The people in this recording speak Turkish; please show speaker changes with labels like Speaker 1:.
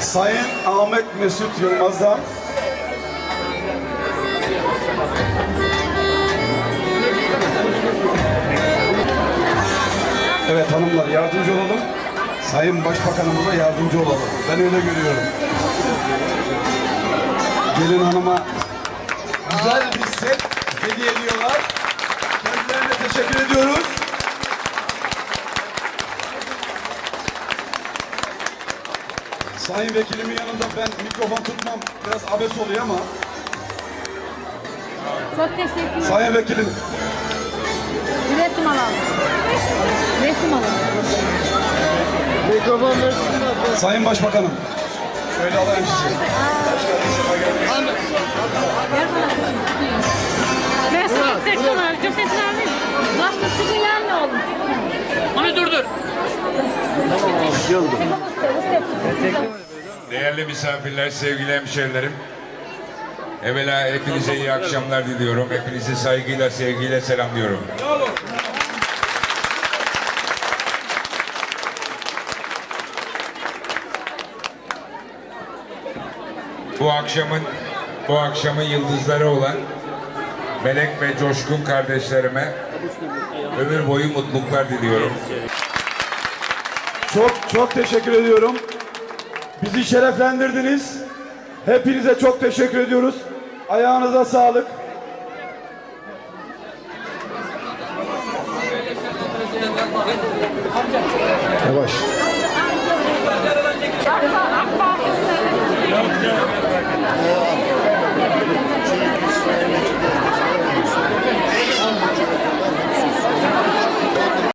Speaker 1: Sayın Ahmet Mesut Yılmaz'dan Evet hanımlar yardımcı olalım. Sayın Başbakanımıza yardımcı olalım. Ben öyle görüyorum. Gelin hanıma güzel bir set hediye ediyorlar. Kendilerine teşekkür ediyoruz. Sayın Vekilimin yanında ben mikrofon tutmam biraz abes oluyor ama
Speaker 2: Çok teşekkür
Speaker 1: Sayın Vekilim
Speaker 2: Bir resim alalım. Resim alalım.
Speaker 3: Mikrofon versinler.
Speaker 1: Sayın Başbakanım şöyle alayım sizi.
Speaker 2: Ben sana seçtim abi. Seçtim abi. Başka çıkın yani oğlum.
Speaker 4: Onu durdur.
Speaker 5: Değerli misafirler, sevgili hemşehrilerim. Evvela hepinize iyi akşamlar diliyorum. Hepinizi saygıyla, sevgiyle selamlıyorum. Bu akşamın bu akşamın yıldızları olan Melek ve Coşkun kardeşlerime ömür boyu mutluluklar diliyorum.
Speaker 1: Çok çok teşekkür ediyorum. Bizi şereflendirdiniz. Hepinize çok teşekkür ediyoruz. Ayağınıza sağlık. Yavaş.